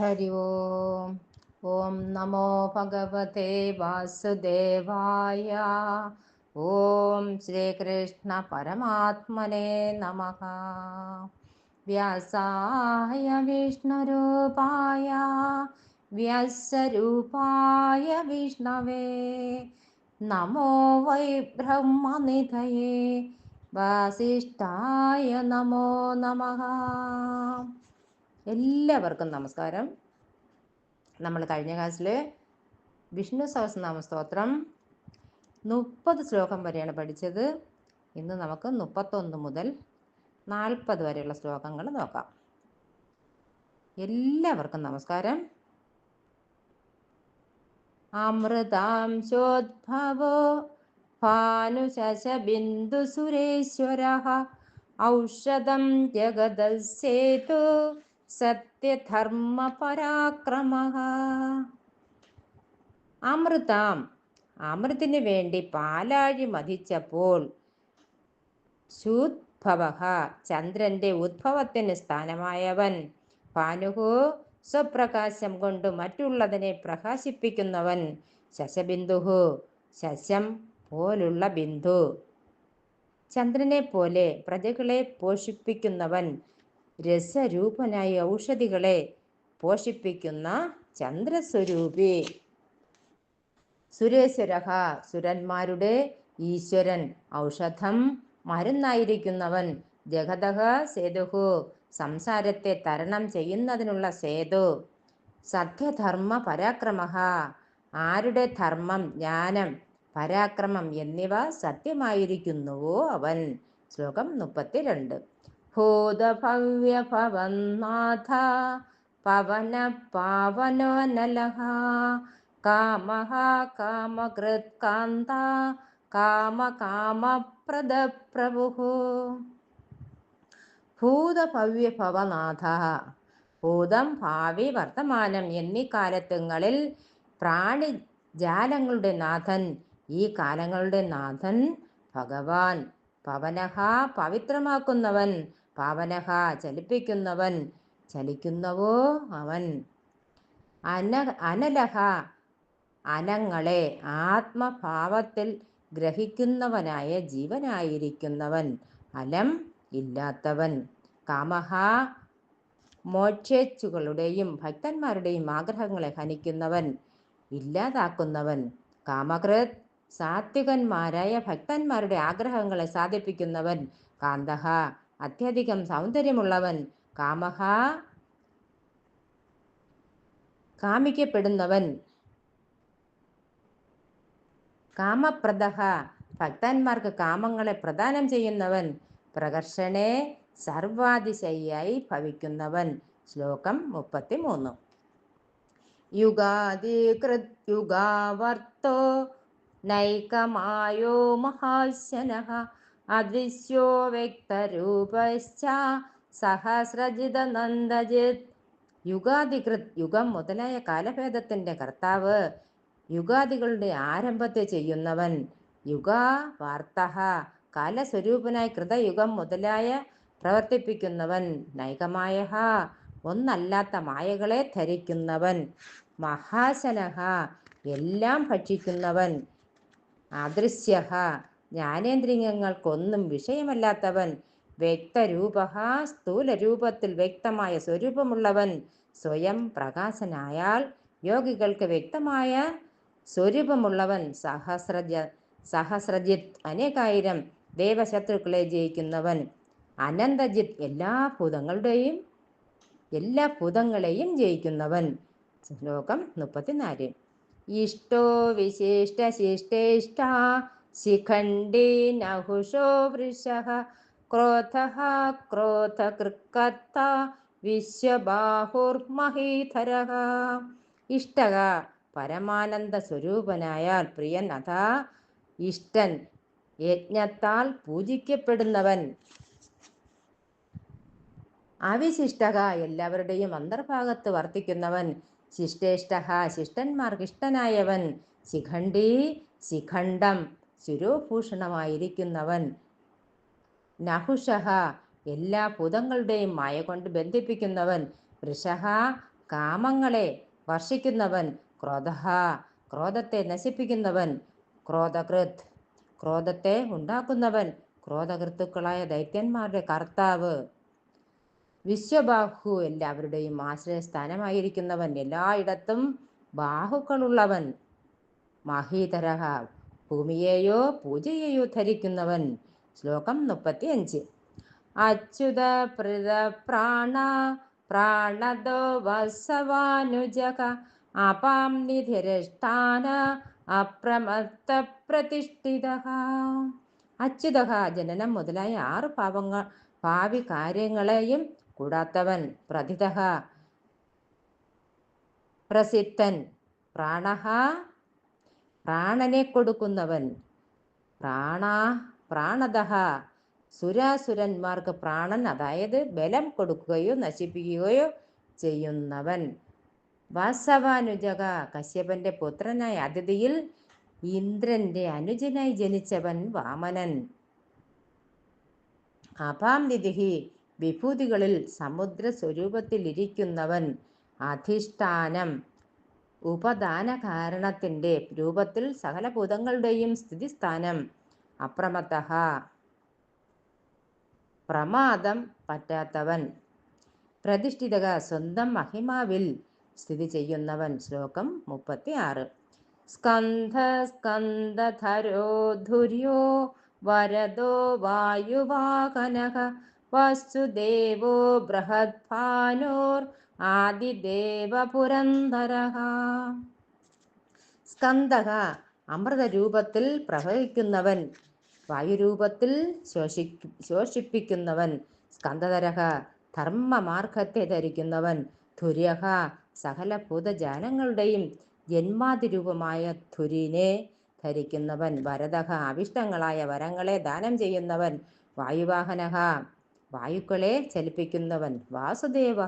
हरि ओम। ॐ नमो भगवते वासुदेवाय। ॐ श्रीकृष्णपरमात्मने नमः। व्यासाय विष्णुरूपाय। व्यासरूपाय विष्णवे। नमो वै ब्रह्मनिधये। वासिष्ठाय नमो नमः। എല്ലാവർക്കും നമസ്കാരം. നമ്മൾ കഴിഞ്ഞ ക്ലാസ്സിൽ വിഷ്ണു സഹസ്രനാമ സ്തോത്രം മുപ്പത് ശ്ലോകം വരെയാണ് പഠിച്ചത്. ഇന്ന് നമുക്ക് മുപ്പത്തൊന്ന് മുതൽ നാൽപ്പത് വരെയുള്ള ശ്ലോകങ്ങൾ നോക്കാം. എല്ലാവർക്കും നമസ്കാരം. അമൃതാംശോദ്ഭവോ ഭാനുശശബിന്ദു സുരേശ്വര ഔഷധം ജഗദസ്സേതു സത്യധർമ്മ പരാക്രമ അമൃതാം. അമൃതിന് വേണ്ടി പാലാഴി മതിച്ചപ്പോൾ ശൂദ്ഭവ ചന്ദ്രന്റെ ഉദ്ഭവത്തിന് സ്ഥാനമായവൻ. ഭാനുഹു സ്വപ്രകാശം കൊണ്ട് മറ്റുള്ളതിനെ പ്രകാശിപ്പിക്കുന്നവൻ ശശബിന്ദുഹു. ശശം പോലുള്ള ബിന്ദു. ചന്ദ്രനെ പോലെ പ്രജകളെ പോഷിപ്പിക്കുന്നവൻ രസരൂപനായ ഔഷധികളെ പോഷിപ്പിക്കുന്ന ചന്ദ്രസ്വരൂപി. സുരേശ്വര സുരന്മാരുടെ ഈശ്വരൻ. ഔഷധം മരുന്നായിരിക്കുന്നവൻ. ജഗതഹ സേതുഹു. സംസാരത്തെ തരണം ചെയ്യുന്നതിനുള്ള സേതു. സത്യധർമ്മ പരാക്രമ ആരുടെ ധർമ്മം ജ്ഞാനം പരാക്രമം എന്നിവ സത്യമായിരിക്കുന്നുവോ അവൻ? ശ്ലോകം മുപ്പത്തിരണ്ട്. പവന പാവനോ നലഹ കാമകാമപ്രദ പ്രഭു ഭൂതഭവ്യഭവനാഥ ഭൂതം ഭാവി വർത്തമാനം എന്നീ കാലത്തുങ്ങളിൽ പ്രാണി ജാലങ്ങളുടെ നാഥൻ ഈ കാലങ്ങളുടെ നാഥൻ ഭഗവാൻ. പവനഹ പവിത്രമാക്കുന്നവൻ പാവനഹ ചലിപ്പിക്കുന്നവൻ ചലിക്കുന്നവോ അവൻ. അന അനലഹ അനങ്ങളെ ആത്മഭാവത്തിൽ ഗ്രഹിക്കുന്നവനായ ജീവനായിരിക്കുന്നവൻ അലം ഇല്ലാത്തവൻ. കാമഹ മോക്ഷേച്ചുകളുടെയും ഭക്തന്മാരുടെയും ആഗ്രഹങ്ങളെ ഹനിക്കുന്നവൻ ഇല്ലാതാക്കുന്നവൻ. കാമകൃത് സാത്വികന്മാരായ ഭക്തന്മാരുടെ ആഗ്രഹങ്ങളെ സാധിപ്പിക്കുന്നവൻ കാന്തഹ അത്യധികം സൗന്ദര്യമുള്ളവൻ കാമഹ കാമിക്കപ്പെടുന്നവൻ. കാമപ്രദഹ ഭക്തന്മാർക്ക് കാമങ്ങളെ പ്രദാനം ചെയ്യുന്നവൻ. പ്രകർഷനെ സർവാതിശയായി ഭവിക്കുന്നവൻ. ശ്ലോകം മുപ്പത്തി മൂന്ന് യുഗാദികൃത് യുഗാവർത്തോ നൈകമായോ മഹാശനഃ അദൃശ്യോ വ്യക്തരൂപശ്ച സഹസ്രജിത നന്ദജിത് യുഗാധികൃത് യുഗം മുതലായ കാലഭേദത്തിന്റെ കർത്താവ്. യുഗാദികളുടെ ആരംഭത്തെ ചെയ്യുന്നവൻ. യുഗാ വാർത്ത കാലസ്വരൂപനായ കൃതയുഗം മുതലായ പ്രവർത്തിപ്പിക്കുന്നവൻ. നൈകമായ ഒന്നല്ലാത്ത മായകളെ ധരിക്കുന്നവൻ. മഹാശനഹ എല്ലാം ഭക്ഷിക്കുന്നവൻ. അദൃശ്യ ജ്ഞാനേന്ദ്രിയങ്ങൾക്കൊന്നും വിഷയമല്ലാത്തവൻ വ്യക്തരൂപ സ്ഥൂല രൂപത്തിൽ വ്യക്തമായ സ്വരൂപമുള്ളവൻ സ്വയം പ്രകാശനായാൽ യോഗികൾക്ക് വ്യക്തമായ സ്വരൂപമുള്ളവൻ സഹസ്രജ സഹസ്രജിത് അനേകായിരം ദേവശത്രുക്കളെ ജയിക്കുന്നവൻ. അനന്തജിത് എല്ലാ ഭൂതങ്ങളുടെയും എല്ലാ ഭൂതങ്ങളെയും ജയിക്കുന്നവൻ. ശ്ലോകം മുപ്പത്തിനാല്. ഇഷ്ടോ വിശിഷ്ട ശിഷ്ടേഷ്ട ശിഖണ്ഡി നഹുഷോ വൃഷ ക്രോധ ക്രോധകൃക്കത്ത വിശ്വബാഹുർമഹീധര ഇഷ്ടക പരമാനന്ദ സ്വരൂപനായാൽ പ്രിയൻ അഥാ ഇഷ്ടൻ യജ്ഞത്താൽ പൂജിക്കപ്പെടുന്നവൻ. അവിശിഷ്ടക എല്ലാവരുടെയും അന്തർഭാഗത്ത് വർത്തിക്കുന്നവൻ. ശിഷ്ടേഷ്ട ശിഷ്ടന്മാർക്ക് ഇഷ്ടനായവൻ. ശിഖണ്ഡി ശിഖണ്ഡം. ശിരോഭൂഷണമായിരിക്കുന്നവൻ നഹുഷഹ എല്ലാ ഭൂതങ്ങളുടെയും മായ കൊണ്ട് ബന്ധിപ്പിക്കുന്നവൻ. വൃഷഹ കാമങ്ങളെ വർഷിക്കുന്നവൻ. ക്രോധ ക്രോധത്തെ നശിപ്പിക്കുന്നവൻ. ക്രോധകൃത് ക്രോധത്തെ ഉണ്ടാക്കുന്നവൻ. ക്രോധകൃത്തുക്കളായ ദൈത്യന്മാരുടെ കർത്താവ്. വിശ്വബാഹു എല്ലാവരുടെയും ആശ്രയസ്ഥാനമായിരിക്കുന്നവൻ. എല്ലായിടത്തും ബാഹുക്കളുള്ളവൻ. മഹീതരഹ ഭൂമിയെയോ പൂജയെയോ ധരിക്കുന്നവൻ? ശ്ലോകം മുപ്പത്തി അഞ്ച് അച്യുത പ്രത പ്രാണ പ്രാണദോ വസവാനുജക അപാം നിധിരഷ്ടാന അപ്രമത്ത പ്രതിഷ്ഠിത. അച്യുത ജനനം മുതലായ ആറ് പാവങ്ങൾ ഭാവി കാര്യങ്ങളെയും കൂടാത്തവൻ പ്രതിത. പ്രസിദ്ധൻ പ്രാണഹ പ്രാണനെ കൊടുക്കുന്നവൻ. പ്രാണ പ്രാണത സുരാസുരന്മാർക്ക് പ്രാണൻ അതായത് ബലം കൊടുക്കുകയോ നശിപ്പിക്കുകയോ ചെയ്യുന്നവൻ. വാസവാനുജക കശ്യപന്റെ പുത്രനായ അതിഥിയിൽ ഇന്ദ്രന്റെ അനുജനായി ജനിച്ചവൻ വാമനൻ. അഭാം നിധിഹി വിഭൂതികളിൽ സമുദ്ര സ്വരൂപത്തിലിരിക്കുന്നവൻ അധിഷ്ഠാനം ഉപദാന കാരണത്തിന്റെ രൂപത്തിൽ സകല ഭൂതങ്ങളുടെയും സ്ഥിതിസ്ഥാനം. അപ്രമത്ത പ്രമാദം പറ്റാത്തവൻ. പ്രതിഷ്ഠിതക സ്വന്തം മഹിമാവിൽ സ്ഥിതി ചെയ്യുന്നവൻ. ശ്ലോകം മുപ്പത്തി ആറ് സ്കന്ധ സ്കന്ധധരോ ധുര്യോ വരദോ വായുവാകനക വസുദേവോ ബൃഹദ്ഭാനോർ ആദിദേവപുരന്തരഃ സ്കന്ധക അമൃതരൂപത്തിൽ പ്രവഹിക്കുന്നവൻ വായുരൂപത്തിൽ ശോഷി ശോഷിപ്പിക്കുന്നവൻ സ്കന്ധതരഹ ധർമ്മമാർഗത്തെ ധരിക്കുന്നവൻ ധുര്യഹ സകല ഭൂതജാനങ്ങളുടെയും ജന്മാതിരൂപമായ ധുരിനെ ധരിക്കുന്നവൻ വരദഹ അവിഷ്ടങ്ങളായ വരങ്ങളെ ദാനം ചെയ്യുന്നവൻ വായുവാഹനഹ വായുക്കളെ ചലിപ്പിക്കുന്നവൻ വാസുദേവ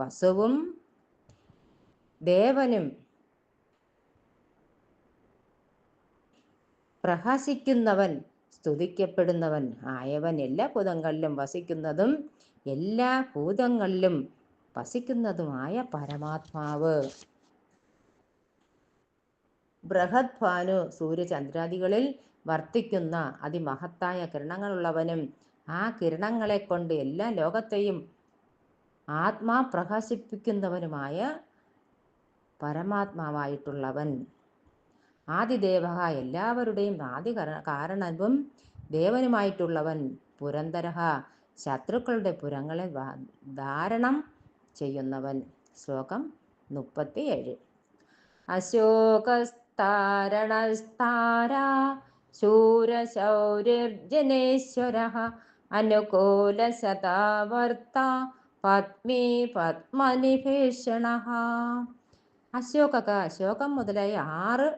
വസുവും ദേവനും പ്രഹസിക്കുന്നവൻ സ്തുതിക്കപ്പെടുന്നവൻ ആയവൻ എല്ലാ ഭൂതങ്ങളിലും വസിക്കുന്നതും എല്ലാ ഭൂതങ്ങളിലും വസിക്കുന്നതുമായ പരമാത്മാവ്. ബൃഹത് ഭാനു സൂര്യചന്ദ്രാദികളിൽ വർത്തിക്കുന്ന അതിമഹത്തായ കിരണങ്ങളുള്ളവനും ആ കിരണങ്ങളെ കൊണ്ട് എല്ലാ ലോകത്തെയും ആത്മാ പ്രകാശിപ്പിക്കുന്നവനുമായ പരമാത്മാവായിട്ടുള്ളവൻ. ആദിദേവ എല്ലാവരുടെയും ആദി കര- കാരണവും ദേവനുമായിട്ടുള്ളവൻ പുരന്തരഹ. ശത്രുക്കളുടെ പുരങ്ങളെ ധാരണം ചെയ്യുന്നവൻ. ശ്ലോകം മുപ്പത്തിയേഴ്. അശോകസ്താരണസ്താരാ ശൂരശൗര്യർജനേശ്വര അനുകൂലശതാവർത്ത പത്മീ പത്മനിഭീഷണ. അശോകക അശോകം മുതലായ ആറ്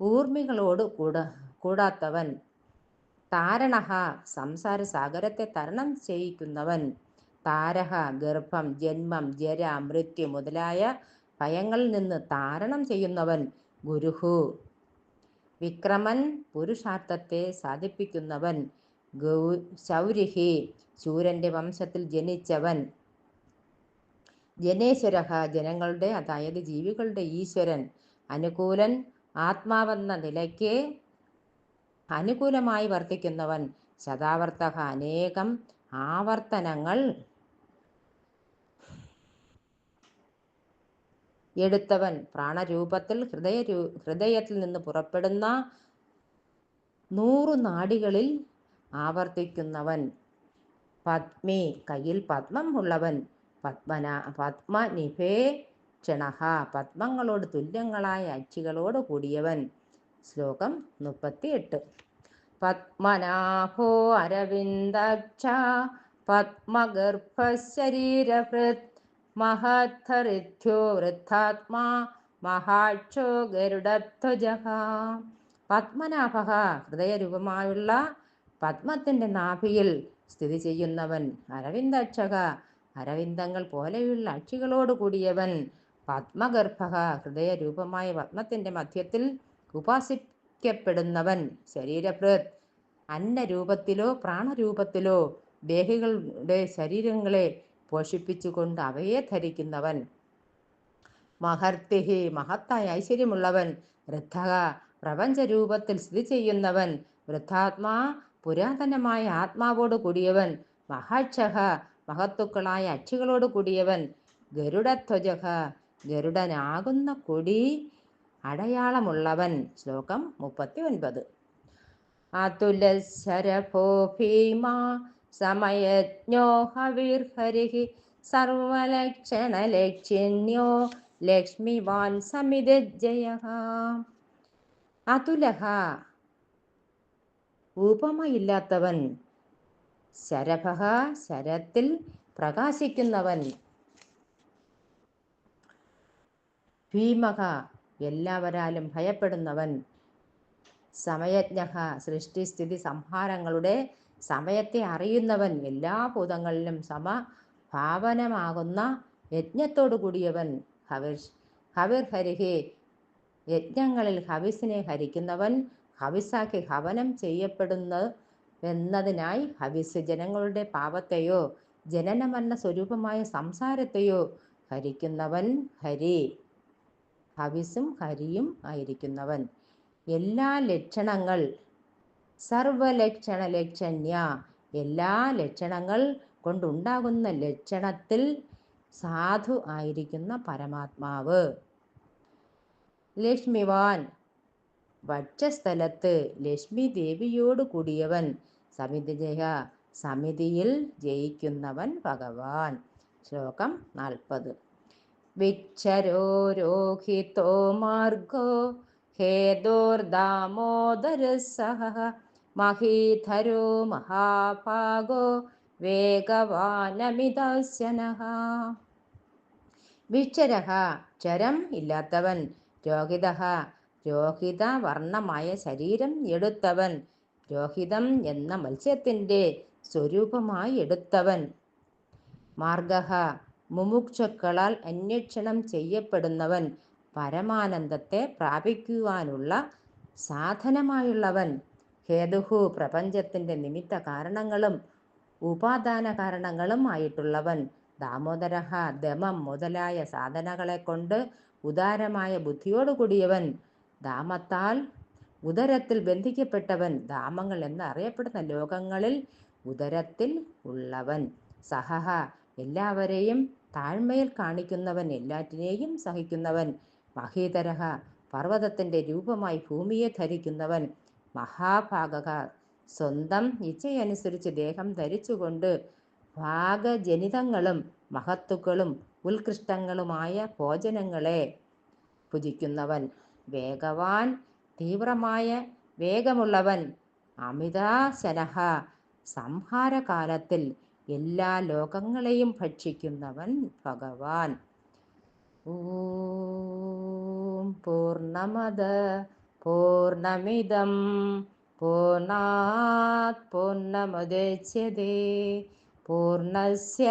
ഊർമികളോട് കൂട കൂടാത്തവൻ. താരണഹ സംസാര സാഗരത്തെ തരണം ചെയ്യിക്കുന്നവൻ. താരഹ ഗർഭം ജന്മം ജര മൃത്യു മുതലായ ഭയങ്ങളിൽ നിന്ന് താരണം ചെയ്യുന്നവൻ ഗുരുഹു. വിക്രമൻ പുരുഷാർത്ഥത്തെ സാധിപ്പിക്കുന്നവൻ ഗൗ ശൗരിഹി ശൂരന്റെ വംശത്തിൽ ജനിച്ചവൻ ജനേശ്വരഹ ജനങ്ങളുടെ അതായത് ജീവികളുടെ ഈശ്വരൻ അനുകൂലൻ ആത്മാവെന്ന നിലയ്ക്ക് അനുകൂലമായി വർത്തിക്കുന്നവൻ ശതാവർത്തക അനേകം ആവർത്തനങ്ങൾ എടുത്തവൻ. പ്രാണരൂപത്തിൽ ഹൃദയ ഹൃദയത്തിൽ നിന്ന് പുറപ്പെടുന്ന നൂറു നാടികളിൽ ആവർത്തിക്കുന്നവൻ. പത്മി കയ്യിൽ പത്മം ഉള്ളവൻ. പത്മന പത്മനിഭേ ക്ഷണഹ പത്മങ്ങളോട് തുല്യങ്ങളായ അച്ചികളോട് കൂടിയവൻ. ശ്ലോകം മുപ്പത്തിയെട്ട്. പത്മനാഭോ അരവിന്ദക്ഷ. പത്മഗർഭശരീരഭൃത് മഹദ്ധരിഥ്യോ വൃദ്ധാത്മാ. മഹാക്ഷോ ഗരുഡധ്വജ. പത്മനാഭ ഹൃദയരൂപമായുള്ള പത്മത്തിന്റെ നാഭിയിൽ സ്ഥിതി ചെയ്യുന്നവൻ അരവിന്ദക്ഷക. അരവിന്ദങ്ങൾ പോലെയുള്ള അക്ഷികളോട് കൂടിയവൻ പത്മഗർഭ ഹൃദയരൂപമായ പത്മത്തിന്റെ മധ്യത്തിൽ ഉപാസിക്കപ്പെടുന്നവൻ ശരീരഭൃത്. അന്നരൂപത്തിലോ പ്രാണരൂപത്തിലോ ദേഹികളുടെ ശരീരങ്ങളെ പോഷിപ്പിച്ചുകൊണ്ട് അവയെ ധരിക്കുന്നവൻ. മഹർത്തിഹി മഹത്തായ ഐശ്വര്യമുള്ളവൻ. വൃദ്ധക പ്രപഞ്ചരൂപത്തിൽ സ്ഥിതി ചെയ്യുന്നവൻ. വൃദ്ധാത്മാ പുരാതനമായ ആത്മാവോട് കൂടിയവൻ. മഹാക്ഷഹ മഹത്തുക്കളായ അക്ഷികളോട് കൂടിയവൻ ഗരുഡധ്വജഹ ഗരുഡനാകുന്ന കൊടി അടയാളമുള്ളവൻ ശ്ലോകം മുപ്പത്തി ഒൻപത് അതുലശരഭോ ഭീമ സമയജ്ഞോ ഹവിർഹരിഹി സർവലക്ഷണലക്ഷ്യണ്യോ ലക്ഷ്മിവാൻ സമിതജയ അതുലഹ. ഉപമയില്ലാത്തവൻ ശരഭ ശരത്തിൽ പ്രകാശിക്കുന്നവൻ. ഭീമക എല്ലാവരാലും ഭയപ്പെടുന്നവൻ. സമയജ്ഞ സൃഷ്ടിസ്ഥിതി സംഹാരങ്ങളുടെ സമയത്തെ അറിയുന്നവൻ. എല്ലാ ഭൂതങ്ങളിലും സമ ഭാവനമാകുന്ന യജ്ഞത്തോടു കൂടിയവൻ. ഹവിർ ഹവിർ ഹരിഹേ യജ്ഞങ്ങളിൽ ഹവിസിനെ ഹരിക്കുന്നവൻ. ഹവിസാക്കി ഹവനം ചെയ്യപ്പെടുന്ന എന്നതിനായി ഹവിസ് ജനങ്ങളുടെ പാപത്തെയോ ജനനമരണ സ്വരൂപമായ സംസാരത്തെയോ ഹരിക്കുന്നവൻ ഹരി. ഹവിസും ഹരിയും ആയിരിക്കുന്നവൻ. എല്ലാ ലക്ഷണങ്ങൾ സർവലക്ഷണ ലക്ഷണ്യ എല്ലാ ലക്ഷണങ്ങൾ കൊണ്ടുണ്ടാകുന്ന ലക്ഷണത്തിൽ സാധു ആയിരിക്കുന്ന പരമാത്മാവ്. ലക്ഷ്മിവാൻ വക്ഷസ്ഥലത്ത് ലക്ഷ്മി ദേവിയോട് കൂടിയവൻ. സമിതി ജയ സമിതിയിൽ ജയിക്കുന്നവൻ ഭഗവാൻ. ശ്ലോകം നാൽപ്പത്. വിക്ഷരോ രോഹിതോ മാർഗോ ഹേതോർദാമോദര സഹ മഹീധരോ മഹാഭാഗോ വേഗവാനമിതാസ്യനഃ വിക്ഷരഹ ക്ഷരം ഇല്ലാത്തവൻ. രോഹിത രോഹിത വർണമായ ശരീരം എടുത്തവൻ. രോഹിതം എന്ന മത്സ്യത്തിന്റെ സ്വരൂപമായി എടുത്തവൻ. മാർഗഹ മുമുക്ഷക്കളാൽ അന്വേഷണം ചെയ്യപ്പെടുന്നവൻ. പരമാനന്ദത്തെ പ്രാപിക്കുവാനുള്ള സാധനമായുള്ളവൻ. ഹേതുഹു പ്രപഞ്ചത്തിന്റെ നിമിത്ത കാരണങ്ങളും ഉപാദാന കാരണങ്ങളും ആയിട്ടുള്ളവൻ. ദാമോദരഹ ദമം മുതലായ സാധനകളെ കൊണ്ട് ഉദാരമായ ബുദ്ധിയോട് ദാമത്താൽ ഉദരത്തിൽ ബന്ധിക്കപ്പെട്ടവൻ ദാമങ്ങൾ എന്ന് അറിയപ്പെടുന്ന ലോകങ്ങളിൽ ഉദരത്തിൽ ഉള്ളവൻ. സഹഹ എല്ലാവരെയും താഴ്മയിൽ കാണിക്കുന്നവൻ എല്ലാറ്റിനെയും സഹിക്കുന്നവൻ. മഹീതരഹ പർവതത്തിന്റെ രൂപമായി ഭൂമിയെ ധരിക്കുന്നവൻ. മഹാഭാഗക സ്വന്തം ഇച്ഛയനുസരിച്ച് ദേഹം ധരിച്ചുകൊണ്ട് ഭാഗജനിതങ്ങളും മഹത്തുക്കളും ഉത്കൃഷ്ടങ്ങളുമായ ഭോജനങ്ങളെ ഭുജിക്കുന്നവൻ. വേഗവാൻ തീവ്രമായ വേഗമുള്ളവൻ അമിതാശനഹ സംഹാരകാലത്തിൽ എല്ലാ ലോകങ്ങളെയും ഭക്ഷിക്കുന്നവൻ ഭഗവാൻ. ഓം പൂർണമത പൂർണമിതം പൂർണാത് പൂർണമുദച്യതേ പൂർണസ്യ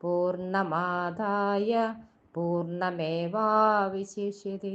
പൂർണമാതായ പൂർണമേവാവിശിഷ്യതേ